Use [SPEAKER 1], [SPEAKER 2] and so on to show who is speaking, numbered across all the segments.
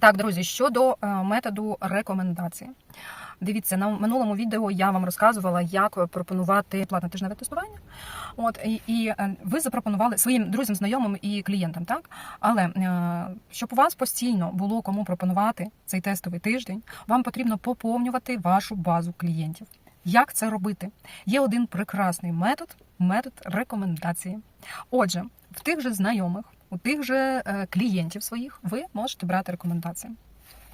[SPEAKER 1] Так, друзі, щодо е, методу рекомендації. Дивіться, на минулому відео я вам розказувала, як пропонувати платне тижневе тестування. От і, і е, ви запропонували своїм друзям, знайомим і клієнтам, так? Але е, щоб у вас постійно було кому пропонувати цей тестовий тиждень, вам потрібно поповнювати вашу базу клієнтів. Як це робити? Є один прекрасний метод метод рекомендації. Отже, в тих же знайомих, у тих же е, клієнтів своїх ви можете брати рекомендації.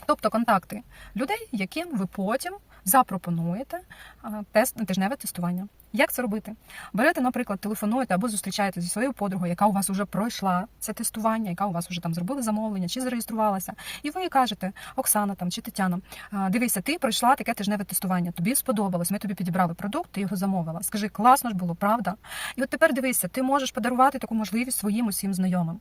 [SPEAKER 1] Тобто контакти людей, яким ви потім запропонуєте тест тижневе тестування. Як це робити? Берете, наприклад, телефонуєте або зустрічаєте зі своєю подругою, яка у вас вже пройшла це тестування, яка у вас вже там зробила замовлення чи зареєструвалася, і ви їй кажете, Оксана там чи Тетяна, дивися, ти пройшла таке тижневе тестування. Тобі сподобалось. Ми тобі підібрали продукт, ти його замовила. Скажи, класно ж було, правда? І от тепер дивися, ти можеш подарувати таку можливість своїм усім знайомим.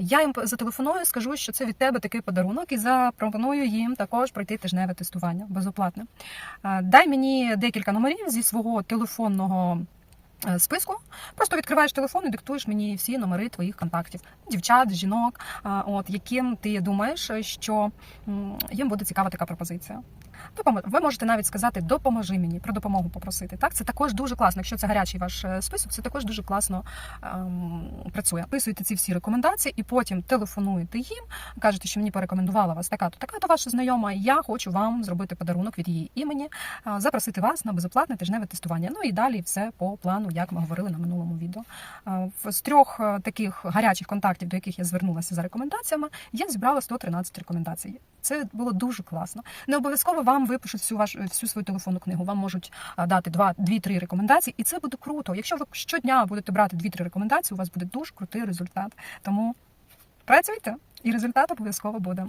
[SPEAKER 1] Я їм зателефоную, скажу, що це від тебе такий подарунок, і запропоную їм також пройти тижневе тестування безоплатне. Дай мені декілька номерів зі свого телефонного mnoho списку. Просто відкриваєш телефон і диктуєш мені всі номери твоїх контактів, дівчат, жінок, от яким ти думаєш, що їм буде цікава така пропозиція. Ви можете навіть сказати Допоможи мені про допомогу попросити. Так, це також дуже класно. Якщо це гарячий ваш е, список, це також дуже класно ем, працює. Писуєте ці всі рекомендації і потім телефонуєте їм, кажете, що мені порекомендувала вас така-то, така-то ваша знайома. Я хочу вам зробити подарунок від її імені, запросити вас на безоплатне тижневе тестування. Ну і далі все по плану, як ми говорили на минулому відео. З трьох е, таких гарячих контактів, до яких я звернулася за рекомендаціями, я зібрала 113 рекомендацій. Це було дуже класно. Не обов'язково вам випишуть всю вашу всю свою телефонну книгу. Вам можуть дати два, дві-три рекомендації, і це буде круто. Якщо ви щодня будете брати дві-три рекомендації, у вас буде дуже крутий результат. Тому працюйте, і результат обов'язково буде.